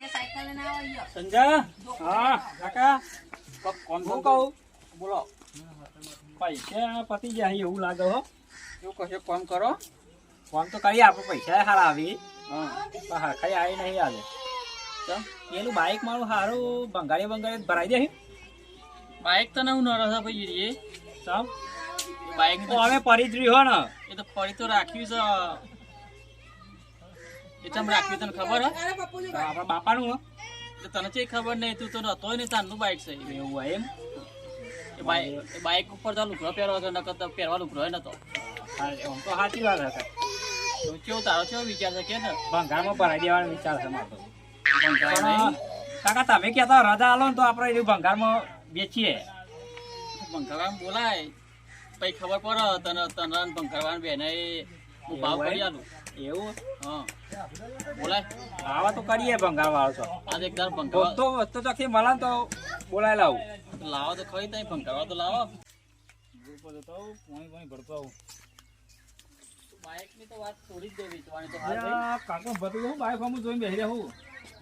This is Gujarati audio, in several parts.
સાયકલ લઈને આવો ઈયો. સંજા હા કાકા? કોણ હું કહું? બોલો. પૈસા પતી જાય એવું લાગે હો. શું કહે કોમ કરો. ફોન તો કરી આપો પૈસા હારા આવી. હા. પણ હરખાઈ આવી નહીં આવે તો પેલું બાઈક મારું સારું બંગાળી બંગાળી ભરાઈ દે બાઇક તો નવું ન રહે ભાઈ એ સમ બાઇક તો હવે પડી જ રહ્યો ને. એ તો ફરી તો રાખ્યું છે. એ ચમ રાખ્યું તને ખબર હે? આપણા બાપાનું હો. તને ચેય ખબર નહીં તું તો નતો ને તારનું બાઇક છે. એવું હોય એમ. એ બાઇક ઉપર તો લુગડો પહેરવા છે નકર તો પહેરવા લુગડો હોય નતો. હા, તો સાચી વાત હતા તો કેવું તારો કેવો વિચાર છે કે ને? ભંગારમાં ભરાઈ દેવાનો વિચાર છે મારો. ભંગાર નહીં? કાકા તમે કહેતા રજા આલો ને તો આપણે એ ભંગારમાં વેચીએ ભંગારવાનું બોલાય. પછી ખબર પડે તને તને ભંગારવાનું બેને હું ભાવ એવું કરી આલું. એવું? હા. બોલાય આવા તો કરીએ ભંગાર વાળો છો આજે એકદમ દાડો તો વસ્તુ મળે ને તો બોલાય લાવું. લાવો તો ખરી તઈ ભંગારવા તો લાવો. બાઇક ની તો વાત છોડી જ દે તો હાલ ભાઈ કાકા હું જોઈને બેસી રહું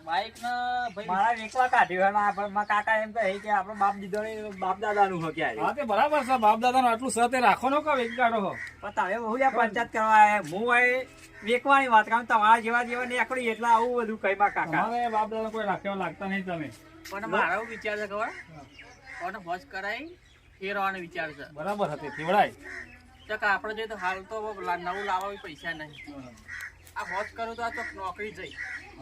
બાઇક ના ભાઈ મારા એકલા કાઢ્યું હે ને કાકા એમ કહે કે આપણે બાપ દીધો ને બાપ દાદાનું હો ક્યારે હા તે બરાબર છે બાપ દાદા આટલું સતે રાખો નો કે એક કાઢો હો. પણ તમે બહુ યાર પંચાયત કરવા હું હવે વેકવાની વાત કારણ તમારા જેવા જેવા નીકળી એટલે આવું બધું કઈ માં કાકા. બાપ દાદા કોઈ રાખવા લાગતા નહીં તમે. પણ મારો એવું વિચાર છે ખબર? કોને હોશ કરાઈ ફેરવાનો વિચાર છે. બરાબર હતી થીવડાય તો કે આપણે જોઈએ તો હાલ તો નવું લાવવા પૈસા નહીં. આ હોશ કરું તો આ તો નોકરી જઈ.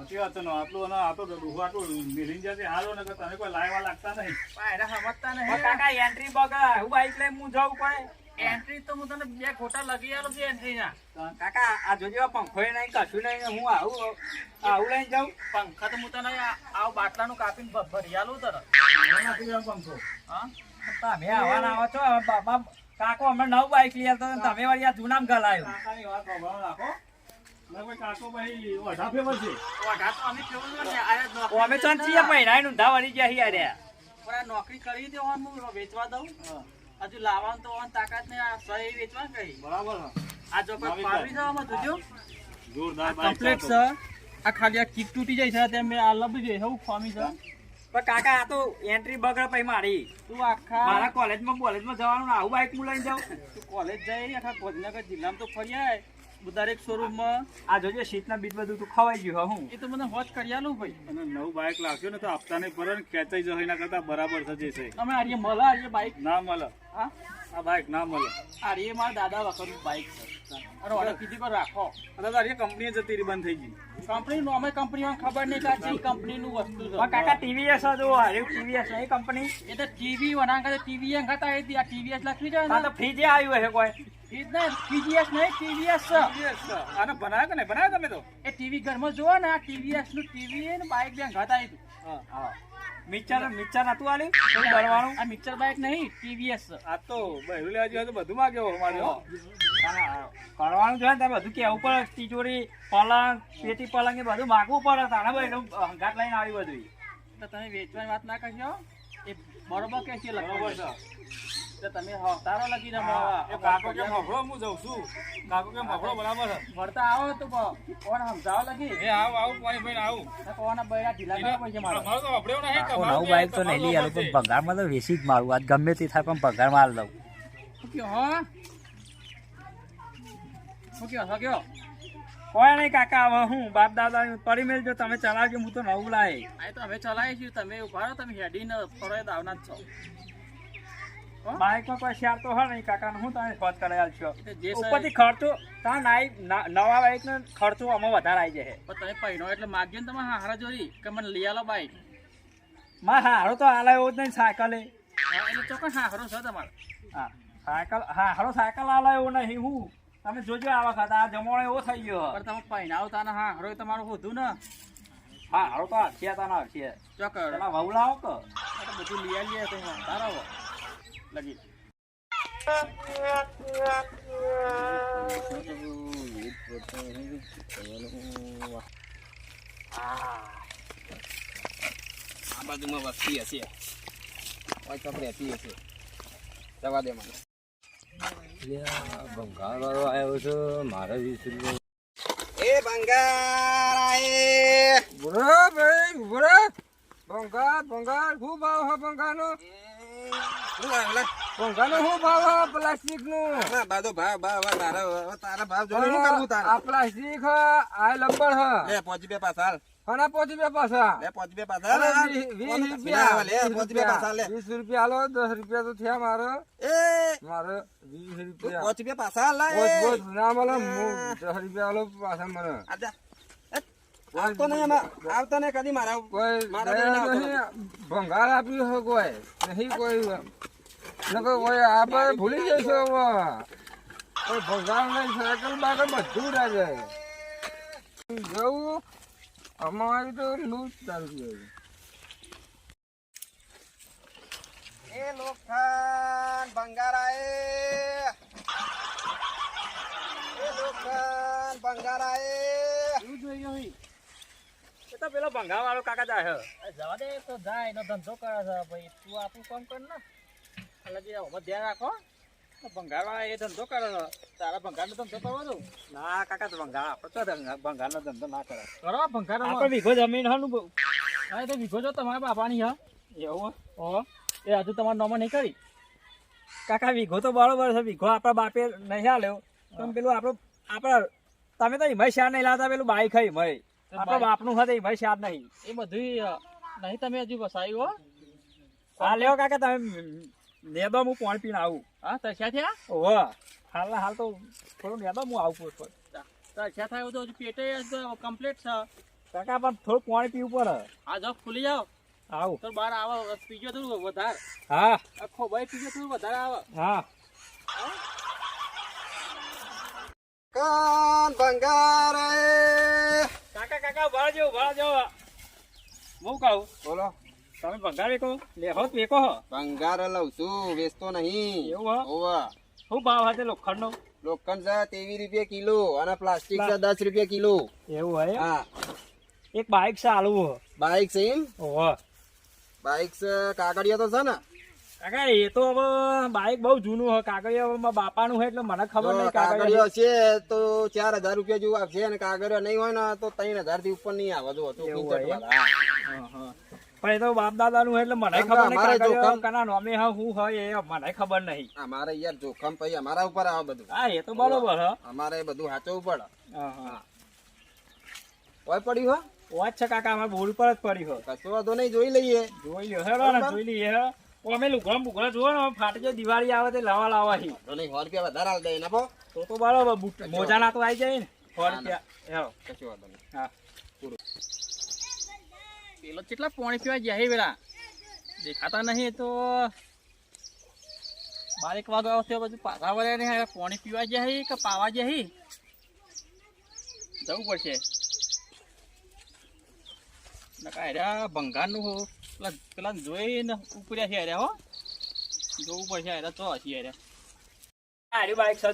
નથી વાત નો આટલું અને આ તો ડૂહું આટલું મિલિંગ જતી હાલો ને તમે કોઈ લાવવા લાગતા નહીં. પણ એને સમજતા નહીં. કાકા એન્ટ્રી બગા હું બાઈક લઈને હું જાઉં પડે એન્ટ્રી તો હું તને બે ખોટા લગી આલું છું એન્ટ્રી ના. કાકા આ જોજો પંખો નહીં કશું નહીં હું આવું આવું લઈને જાઉં? પંખા તો હું તને આ- આવ બાટલાનું કાપીને ભરી આલું તને. નથી પંખો. હા? તમે આવાના આવો છો બાબા બાપા કાકો હમણાં નવ બાઈક લઈ આવતો તમે વળી આ જૂનામ ગલાયું કાકાની વાત સાંભળો રાખો નોકરી છીએ પૈણા ઊંધા વળી ગયા છીએ અરે. પણ આ નોકરી કરી દેવાનું હું વેચવા દઉં. હજુ લાવવાનું તો તાકાત ને આ સહી વેચવા કઈ બરાબર આ જો પાવી આમાં જોજો. જોરદાર આ બાઈક છે આ ખાલી આ કીક તૂટી જાય છે તેમ મેં આ લબી જાય એવું ખોમી છે. પણ કાકા આ તો એન્ટ્રી બગડ પછી મારી. તું આખા મારા કોલેજમાં કોલેજમાં જવાનું આવું બાઇક હું લઈને જાઉં. તું કોલેજ જાય આખા ગાંધીનગર જિલ્લામાં તો ફરી આય. દરેક શોરૂમમાં આ જોજો શીતના બીજ બધું તું ખવાઈ ગયું હો હું. એ તો મને હોજ કરી આલું ભાઈ. અને નવું બાઇક લાવશો ને તો હપ્તા નહીં ભરે ને ખેંચાઈ જશે એના કરતા બરાબર થશે છે અમે આર્ય મળે આર્ય બાઈક. ના મળે. હા? આ બાઈક ના મળે. આર્ય મારા દાદા વખતનું બાઈક છે. અરે ઓર્ડર કીધી પર રાખો અને તારી કંપની જતી બંધ થઈ ગઈ કંપનીનું અમે કંપનીમાં ખબર નહીં કાચી કંપનીનું વસ્તુ છે કાકા ટીવીએસ જો હાર્યું ટીવીએસ નહીં કંપની એ તો ટીવી વના કરે ટીવી અંગાતા આવી આ ટીવીએસ લખી જાય તો ને ફ્રીજે આવ્યું હશે કોઈ ટીવીએસ નહીં ટીવીએસ છે sir. આને બનાવ્યો કે નહીં બનાવ્યો તમે તો એ ટીવી ઘરમાં જોવો ને આ ટીવીએસનું ટીવી ને બાઈક બે અંગાતા આવી હા મિક્સર મિક્સર નતું આલી? થોડું દળવાનું આ મિક્સર બાઈક નહીં ટીવીએસ. આ તો બહેરું લેવા જેવા તો બધું માગ્યો અમારે. કરવાનું જોઈએ તારે બધું કેવું પડે તિજોરી પલંગ પેટી પલંગ એ બધું માગવું પડે તારે ભાઈ એનું હંગાત લઈને આવી બધું તો તમે વેચવાની વાત ના કરશો? એ બરોબર કે છે બરોબર છે. તો તમે હતારો એ કાકો કેમ હફળો હું જઉં છું. કાકો કેમ હફળો બરાબર છે. આવો તો કો- કોણ સમજાવો લખી? એ આવ આવું પાણી ભાઈ આવું. કોના બૈરા ઢીલા કરવા પડશે મારે? અમારો તો હફળ્યો નહીં તમારો નવું બાઈક તો નહીં લઈ આલું પણ પગારમાં તો વેસી જ મારું. આજ ગમે તે થાય પણ પગાર માર દઉં શું કયો હા? શું કયો કયો? કોઈ નહીં કાકા હવે હું બાપ દાદા પડી મેલજો તમે ચલાવજો હું તો નવું લાય. આ તો અમે ચલાવીશું. તમે ઊભા રહો તમે હેડીને ફરો દાવના જ છો. બાઈકમાં કોઈ શેર તો હોય નહીં કાકા હું તમે ફોન કરાવી છો? એટલે જે ઉપરથી ખર્ચો તા નાઈ ના- નવા બાઈકનો ખર્ચો આમાં વધારે આવી જાય પણ તમે પહેરો એટલે માગ્યો ને તમે હારા જોરી કે મને લઈ આલો બાઈક. માં હારો તો હાલ એવો જ નહીં સાયકલે હા, એટલે ચોક્કસ હારો છે તમારે. હા સાયકલ હા હારો સાયકલ હાલ એવો નહીં હું. તમે જોજો આ વખત આ જમવાનો એવો થઈ ગયો. પણ તમે પહેરાવો તાને હા હારો તમારું હોતું ને. હા હારો તો હશે તાના હશે ચોક્કસ વહુ લાવો કે? બધું લઈ આવીએ તો તારા હો લગી. આ બાજુમાં વસ્તી હશે. ઓય તો રહેતી હશે. જવા દે મને. ભંગાર વાળો આવ્યો છે મારા વીસ એ આયે બુરા ભાઈ બુરા ભંગાર ભંગાર શું ભાવ ભંગારનો લાવ લે. ભંગારનો શું ભાવ પ્લાસ્ટિકનું ના બાદો ભાવ ભાવ તારા તારા ભાવ જોઈને શું કરવું તારે? આ પ્લાસ્ટિક હ આ લબ્બર હ. લે પોચી બે પાછા હાલ. ખાના પહોંચી બે પાછા. લે પોચી બે અરે હાલ. વી- રૂપિયા લે વીસ બે પાછા લે. રૂપિયા. વીસ રૂપિયા આલો દસ રૂપિયા તો થયા મારો. એ! મારે વીસ રૂપિયા. પોચી બે પાછા હાલ બોજ બોજ ના મળે હું રૂપિયા આલો પાછા મને. આજા. આવતો નહીં આવતો નહીં કદી મારા કોઈ મારા દયા જોડે નહીં ભંગાર આપ્યું કોઈ. નહીં કોઈ. આપણે ભૂલી જશો હવે. કોઈ ભંગાર નહીં સાયકલ બાકલ બધું લાગે જવું અમારી તો લૂટ ચાલતી હોય એ લોખંડ ભંગારાએ. એ લોખંડ ભંગારાએ. શું જોઈ ગયો? એ તો પેલો ભંગા વાળો કાકા જાય જવા દે તો જાય એનો ધંધો કરે છે. ભાઈ તું આપણું કામ કર ને? ધ્યાન રાખો. તો એ ધંધો કરે તારા ભંગારનો ધંધો કરવો દઉં ના કાકા તો ભંગાર આપણે તો ભંગારનો ધંધો ના કરે. કરો ભંગાર આપણે વીઘો જમીન હાનું હા તો વીઘો જો તમારા બાપાની હા. એવું હો? એ હજુ તમારા નોમાં નહીં કરી. કાકા વીઘો તો બરોબર છે વીઘો આપણા બાપે નહીં હાલ્યો. પણ પેલું આપણું આપણા તમે તો હિમાય શાર નહીં લાવતા પેલું બાઈક હઈ હિમાય આપણા બાપનું હતું હિમાય શાર નહીં. એ બધું નહીં તમે હજુ વસાયું હો. હા લેવો કાકા તમે નેદો હું પાણી પીને આવું. હા તરસ્યા થયા? ઓહો હાલ હાલ તો થોડું નેદો હું આવું પૂછ તરસ્યા થાય? એવું તો પેટે કમ્પ્લીટ છે. કાકા પણ થોડું પાણી પીવું પડે. આ જો ખુલી જાઓ. આવું. તો બહાર આવો પીજો થોડું વધારે. હા. આખો ભાઈ પીજો થોડું વધારે આવે. હા. કાન ભંગારાએ કાકા કાકા ભરજો ભરજો હું કહું? બોલો. તમે ભંગાર વેકો લેહો વેકો હો ભંગાર લઉં છું વેચતો નહીં. એવું હોવા. શું ભાવ હશે લોખંડનો? લોખંડ છે તેવી રૂપિયા કિલો અને પ્લાસ્ટિક છે દસ રૂપિયા કિલો. એવું હોય હા. એક બાઈક છે આલુ બાઈક છે એમ? ઓહો બાઇક છે કાગળિયા તો છે ને? કાકા એ તો હવે બાઇક બહુ જૂનું હોય કાગળિયા બાપાનું હોય એટલે મને ખબર નહીં કાગળિયો છે તો ચાર હજાર રૂપિયા જેવું આવશે અને કાગળિયો નહીં હોય ને તો ત્રણ હજારથી ઉપર નહીં આવે. જો. હા, હા. પણ એ તો બાપ દાદા નું એટલે મને ખબર નહીં જોખમ- કના નોમે હા હું હોય એ મને ખબર નહીં. અમારે યાર જોખમ પછી અમારા ઉપર આવે બધું. હા એ તો બરોબર હ. અમારે બધું સાચવવું પડે. હા, હા. પડ્યું હો. ઓય છે કાકા અમારે ભૂલ પર જ પડી હો. કશું વાંધો નહીં જોઈ લઈએ. જોઈ લ્યો હેડો ને જોઈ લઈએ હે. અમે લુગડા બુગડા જોવો ને ફાટી જાય દિવાળી આવે તે લાવા લાવા હી. નહીં સો રૂપિયા વધારે હાલ દે નફો તો તો બરોબર મોજાના મોજા ના તો આવી જાય ને સો રૂપિયા હેડો કશું વાંધો નહીં. હા. પેલો કેટલા પાણી પીવા ગયા હે પેલા દેખાતા નહીં તો. બાર એક વાગે આવશે બધું પાછા વળ્યા નહીં પાણી પીવા ગયા હે કે પાવા ગયા જવું પડશે. નકા ભંગારનું હો પેલા પેલા જોઈને ઉપર્યા છે હો. જોવું પડશે હેરા તો હશે હેર્યા હાર્યું બાઈક છે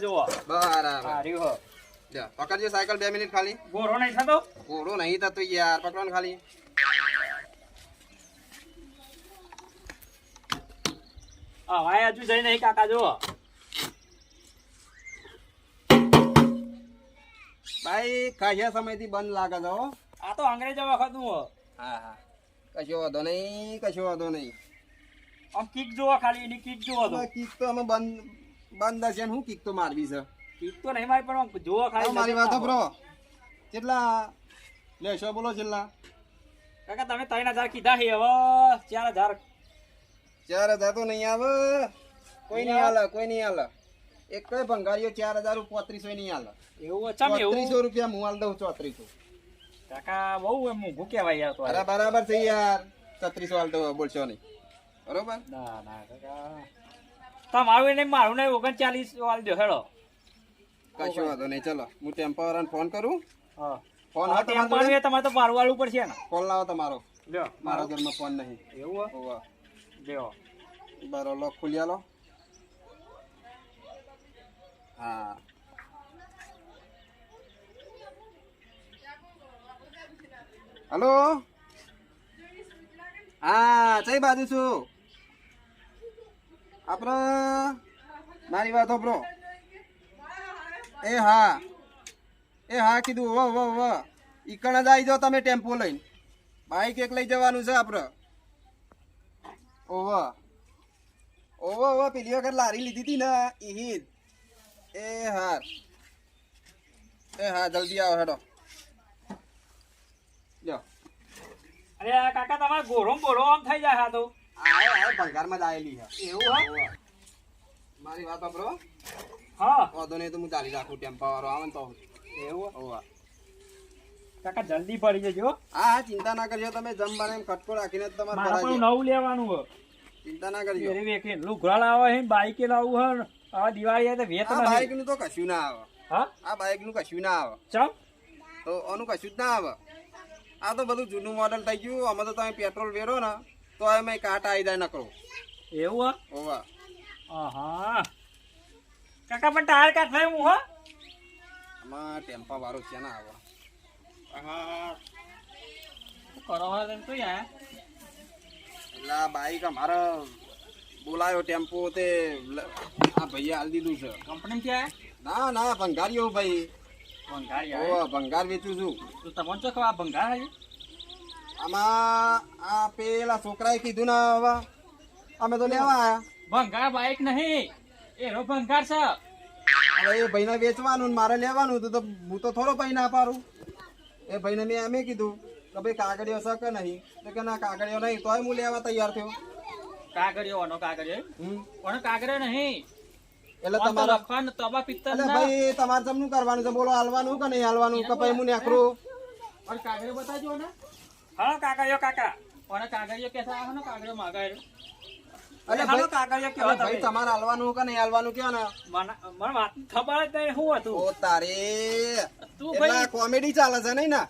બરાબર. હારી હો. પકડજો સાયકલ બે મિનિટ ખાલી. ઘોડો નહીં થતો? ઘોડો નહીં થતો યાર પકડો ખાલી. હવાય હજુ જઈ નહીં કાકા જો ભાઈ ખાસા સમયથી બંધ લાગે છો આ તો અંગ્રેજો વખતનું હા હા. કશો વાંધો નહીં કશો વાંધો નહીં. આમ કિક જોવો ખાલી એની કિક જોવો તો. કિક તો અમે બંધ બંધ હશે ને હું કિક તો મારવી છે? કિક તો નહીં મારી પણ જોવા ખાલી મારી વાતો બ્રો કેટલા? લેશો બોલો છેલ્લા. કાકા તમે ત્રણ હજાર કીધા છે હવે ચાર હજાર ચાર હજાર તો નહીં આવે. કોઈ નહીં હાલે કોઈ નહીં હાલે એક કઈ ભંગારીઓ ચાર હજાર પોત્રીસો નહીં હાલે એવું ચોત્રીસો રૂપિયા હું હાલ દઉં ચોત્રીસો. કાકા બહુ એમ મોંઘું કેવાય યાર તો અરે બરાબર છે યાર. છત્રીસો હાલ દઉં બોલશો નહીં. બરોબર? ના ના કાકા. તમારું નહીં મારું નહીં ઓગણચાલીસ વાલ દો હેડો. કશું વાંધો નહીં ચલો. હું ટેમ્પો વાળાને ફોન કરું. હા. ફોન હા, એ તમારે તો મારું વાળું પડશે ને. ફોન લાવો તમારો. લ્યો. મારા ઘરમાં ફોન નહીં. એવું હે? લ્યો બરો લોક ખુલ્યા લો હા હલો હા કઈ બાજુ છું આપણે મારી વાત બ્રો એ હા. એ હા કીધું. વો વો વો. ઈકણ જ આવી જાઓ તમે ટેમ્પો લઈને. બાઈક એક લઈ જવાનું છે આપડે. ઓવા. ઓવા ઓવા પેલી વખત લારી લીધી હતી ને એ એ હાર. એ હા જલ્દી આવો હેડો. જો અરે કાકા તમારે ગોળો બોળો આમ થઈ જાય હા તો આવે આવે ભંગારમાં જ આવેલી છે. એવું હા? મારી વાત વાપરો હા. વાંધો નહીં તો હું ચાલી રાખું ટેમ્પા વાળો આવે ને તો. એવું ઓવા. કાકા જલ્દી પડી જજો હા. હા ચિંતા ના કરજો તમે જમવાને એમ કટકો રાખીને તમારે મારે પણ નવું લેવાનું હો ચિંતા ના કરજો. એરી વેખી લુગડા લાવે છે બાઈકે લાવવું હે આ દિવાળી આવે તો વેત આ બાઈકનું તો કશું ના આવે. હા? આ બાઈકનું કશું ના આવે. ચમ? તો આનું કશું જ ના આવે. આ તો બધું જૂનું મોડલ થઈ ગયું અમે તો તમે પેટ્રોલ વેરો ને તો અમે કાંટા આવી જાય નકરો. એવું ઓવા હા હા કાકા પણ ટાયર કાઢ થાય હું હા? આમાં ટેમ્પા વાળો છે ના આવે. કરો શું યાર એટલે બાઈક અમારે બોલાયો ટેમ્પો તે આ ભાઈએ હાલ દીધું છે. કંપની ક્યાં ના ના ભંગારીઓ ભાઈ. ભંગાર ભંગાર વેચું છું. તો તમને શું ખબર આ ભંગાર આમાં આ પેલા છોકરાએ કીધું ને હવે અમે તો લેવા આયા. ભંગાર બાઈક નહીં. એનો ભંગાર છે. હવે એ ભાઈને વેચવાનું ને મારે લેવાનું તો હું તો થોડો ભાઈ ના પાડું. એ ભાઈને મેં એમ કીધું કે ભાઈ કાગળિયો છે કે નહીં? તો કે ના કાગળિયો નહીં તોય હું લેવા તૈયાર થયો. કાગળિયો ઓનો કાગળિયો? ઓનો કાગળિયો નહીં. એટલે તમારે લખવાનું તબા પિત્તર એટલે ભાઈ તમારે જમનું કરવાનું છે બોલો હાલવાનું કે નહીં હાલવાનું? કે ભાઈ હું નેકરું કાગળિયો બતાવજો ને હા કાકા કાકા. ઓને કાગળિયો કેસા આવે ને કાગળિયો માગાય. હાલો ભાઈ કાકા યો ભાઈ તમારે હાલવાનું કે નહીં હાલવાનું કયો ને? મને મને વાત ખબર જ નહીં શું હતું. ઓ તારે. તું એટલે ભાઈ કોમેડી ચાલે છે નહીં ના?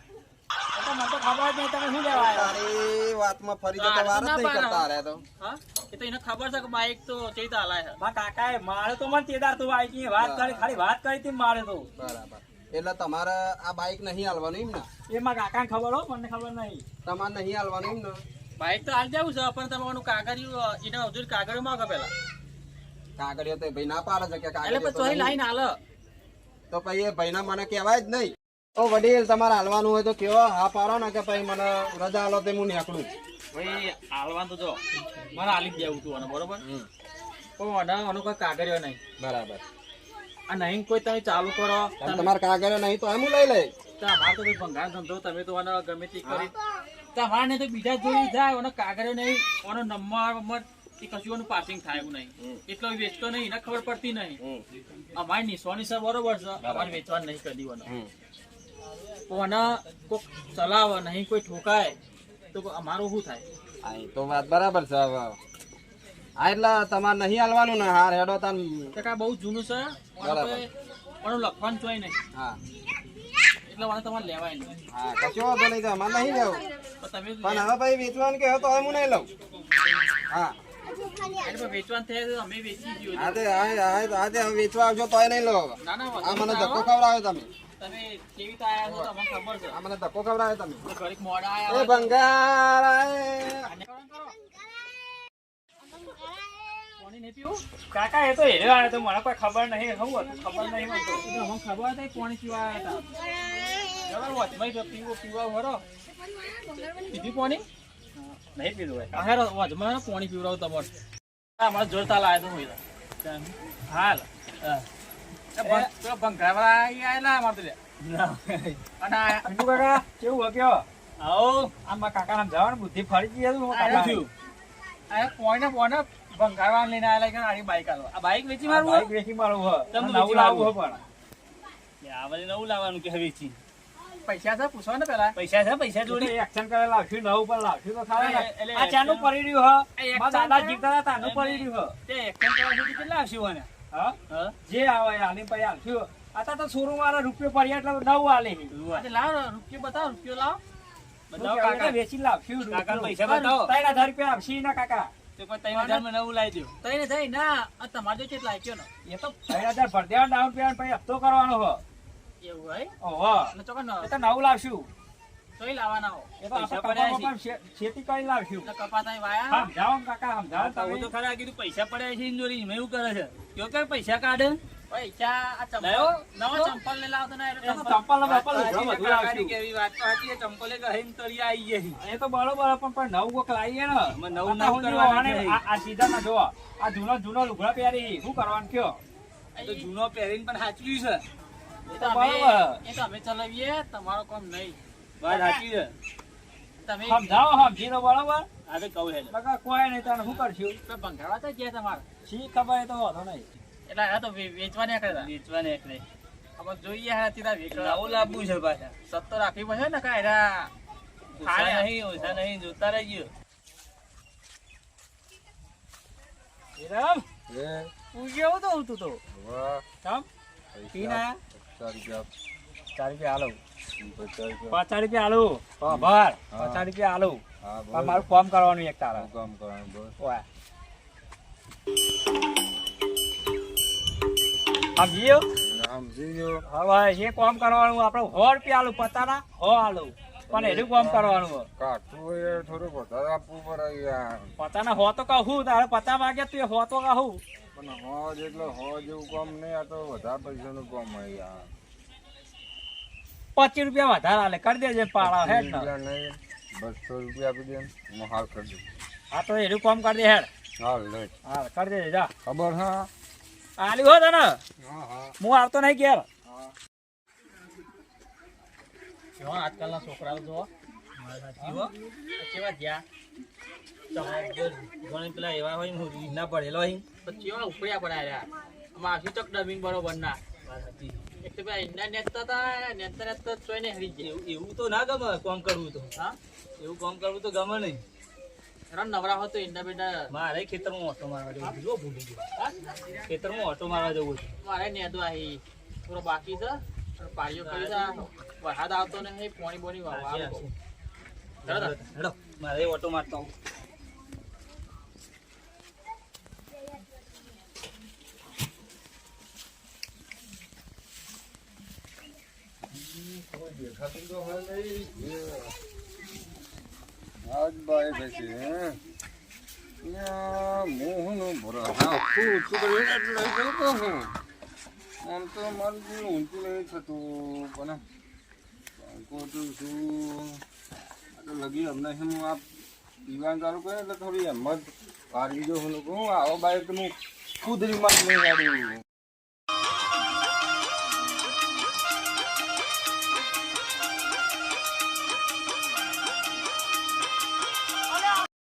મને તો ખબર જ નહીં તમે શું લેવા આવ્યા? તારી વાતમાં ફરી જતો વાર જ નહીં કરતા રે તો. હા? એ તો એને ખબર છે કે બાઈક તો ચેતા હલાય છે. મારા કાકાએ મારે તો મને તેદાર તું બાઈકની વાત કરી ખાલી વાત કરી હતી મારે તો. બરાબર. એટલે તમારે આ બાઈક નહીં હાલવાનું એમ ને? એ મારા કાકાને ખબર હો મને ખબર નહીં. તમારે નહીં હાલવાનું એમ ને? બાઈક તો હાલ જવું છે પણ તમારું કાગળિયું એને હજુ કાગળિયું માંગો પેલા. કાગળિયો તો ભાઈ ના પાડે છે કે એટલે કાગળિયો પછી તો તો નહીં. લાઈન હાલ. તો પછી એ ભાઈના મને કહેવાય જ નહીં. ઓ વડીલ તમારે હાલવાનું હોય તો કેવો હા પાડો ને કે ભાઈ મને રજા હાલો તે હું નીકળું. ભાઈ હાલવાનું તો જો. મારે હાલી જ દેવું તું અને બરોબર? પણ મને આનો કોઈ કાગળિયો નહીં. બરાબર. આ નહીં કોઈ તમે ચાલુ કરો. તમે તમારે કાગળિયો નહીં તો એમ લઈ લે તો અમારે તો ભાઈ ભંગાર ધંધો તમે તો આને ગમે તે કરી. તમારે ને તો બીજા જોઈ જાય આનો કાગળિયો નહીં આનો નંબર નંબર એ કશું પાસિંગ થાય એવું નહીં. એટલો વેચતો નહીં એને ખબર પડતી નહીં. અમારી નિશાની છે બરોબર છે અમારે વેચવાનું નહીં કરી દેવાનું પણ કોઈક કોક ચલાવે નહીં કોઈ ઠોકાય તો અમારું શું થાય? એ તો વાત બરાબર છે હા એટલે તમારે નહીં હાલવાનું ને હાર હેડો તાન. તો બહુ જૂનું છે બરાબર. પણ લખવાનું ચોય નહીં. હા. એટલે મને તમારે લેવાય નહીં. હા કશો વાંધો નહીં તો અમારે નહીં લેવું પણ હવે ભાઈ વેચવાનું કે તો હું નહીં લઉં. હા. વેચવાનું થાય તો અમે વેચી આજે હવે વેચવા આવજો તોય નહીં લો હવે. આ મને ધક્કો ખવડાવ્યો તમે. મને ધક્કો ખવડાવ્યો તમે. તો ઘડીક મોડા એ આયા ભંગાર આય. આને કરો, કરો. પાણી નહીં પીવું? કાકા એ તો હેરે આવે તો મને કોઈ ખબર નહીં હતું ખબર નહીં મને તો તો ખબર હતી પાણી પીવા આવ્યા હતા. ચલો, વચમાં જો પીવો પીવા ભરો પીધું પાણી નહીં પીધું હોય. આ હેરો વચમાં પાણી પીવડાવું તમારે? આ મારે જોરતા લાવ્યો તો હોય હાલ. હા. એ ભં- પેલો ભંગારવાળા અહીં આયેલા અમારે તો લે. અને આ- કાકા કેવું હો કયો? આવો. આમ કાકા સમજાવવાનું બુદ્ધિ ફરી ગઈ હતું હું કાકા. થયું. આ પોઈને પોઈને ભંગારવાળા લઈને આયેલા કે આની બાઈક આલો આ બાઈક વેચી મારું બાઈક વેચી મારું હ. તમને નવું વેચી હ પણ. કે આ બધે નવું લાવવાનું કે વેચી પૈસા છે પૂછવા ને પેલા. પૈસા છે પૈસા જોડી. એક્શન કરે લાવશું નવું પણ લાવશું તો ખાવા આ ચાનું પડી રહ્યું હ. action દાદા? હતા તાનું પડી રહ્યું તે એક્શન કરવા સુધી કેટલા આવશે મને હ? હા? હા જે આવે આની પછી આવશું. આતા તો શોરૂમ વાળા રૂપિયો પડ્યા એટલે નવું આલે લાવ રૂપિયો બતાવો રૂપિયો લાવ. બતાવો કાકા. વેચી લાવશું. કાકા. પૈસા બતાવો. ત્રણ હજાર રૂપિયા આપશી ના કાકા. તો કોઈ ત્રણ હજારમાં નવું લાવી દો તઈને થઈ ના તમારે જો કેટલા આપ્યો ને? એ તો ત્રણ હજાર ભર દેવાનું ડાઉન પેમેન્ટ પછી હપ્તો કરવાનો હો. એવું હોય? ઓહો. એટલે ચોક્કસ એ તો નવું લાવશું. તોય લાવવાના હો. એ તો આપણે ખેતી કરી લાવશું. કપાત વાયા? સમજાવો કાકા સમજાવો તો તમે. ખરા કીધું પૈસા પડ્યા છે ઇન્જોરી મેં એવું કરે છે. કયો કે પૈસા કાઢે? પૈસા? નવો ચંપલ લાવતો ને તો ચંપલ ને. કેવી વાત ચંપલે ગઈ. એ બરોબર પણ પણ નવું કોક લાવીએ ને નવું નવું સુધી. આ- સીઝનમાં જો આ જૂનો જૂનો લુગડા પહેરી શું કરવાનું કયો તો જૂનો પહેરીને પણ સાચવ્યું છે એ તો તો બરોબર. એ તો અમે ચલાવીએ તમારો કોમ નહીં વાત સાચી છે તમે સમજાવો સમજી લો બરોબર આ તો કહું હેલો. કોઈ નહીં તને શું કરશું ભંગાવા તો ગયા તમારે શી ખબર એ તો વાંધો નહીં એટલે આ તો વેચવાની વેચવા નીકળ્યા વેચવા નીકળે આપણે જોઈએ હા તીરા વેચવા. નવું લાવવું છે પાછા. સત્તર રાખવી પડશે ને કાયરા ઓછા નહીં ઓછા નહીં જોતા રહીએ વિરમ? એ તું કેવું તો તું તો? કામ? પીને આયા? રૂપિયા. ચાર રૂપિયા હાલો પાંચ રૂપિયા. હાલો ભાર. પાંચ રૂપિયા હા બોલ મારું કામ કરવાનું એક તારા. કામ કરવાનું બોલ સમજીયો સમજી ગયો હવે એ કામ કરવાનું આપણે સો રૂપિયા આલું પતાના હો આલું પણ એનું કામ કરવાનું. કાઠું એ થોડું વધારે આપવું પડે યાર. પતાના હો તો કહું તારે પતા વાગે તું હો તો કહું. પણ હો જેટલો હો જેવું કામ નહીં આ તો વધારે પૈસાનું કામ હોય યાર. પચીસ રૂપિયા વધારે આલે કરી દેજે પાડા હેડ બસો રૂપિયા આપી દે હું હાલ કરી દઉં. હા તો એનું કામ કરી દે હેડ. હાલ હાલ કરી દેજે જા. ખબર હા? આલ્યું હો તને. હા હા. હું આવતો નહીં ઘેર. કેવા આજકાલના છોકરાઓ જો કેવા ગયા? ઘણી પેલા એવા હોય ને રીના પડેલો હોય. પછી કેવા ઉપડ્યા પડ્યા રહ્યા. આમાં આખી ચક ડબિંગ બરોબર ના. એક તો પેલા ઈંડા નેતતા હતા નેતતા નેતતા ચોય ને હરી ગયા. એવું તો ના ગમે કોમ કરવું તો. હા? એવું કોમ કરવું તો ગમે નહીં. રણ નવરા હતો તો ઈંડા બેંડા મારે ખેતરમાં ઓટો મારવા જવું જો ભૂલી ગયો. ખેતરમાં ઓટો મારવા જવું છે. મારે નેદવા હી થોડો બાકી છે. પાળીઓ કરી છે. વરસાદ આવતો નહીં પાણી બોણી હેડો મારે ઓટો મારતો દેખાતું તો હોય નહીં. બાય બેસી મોહનું ભરા હા ઊંચું એટલે ગયો હું આમ તો મારું જેવું ઊંચું નહીં થતું પણ કોટું છું તો લગી હમણાં હું આ પીવાનું ચાલુ કરે એટલે થોડી હિંમત પાડી જો હું આવો બાઈક હું કુદરી માં નહીં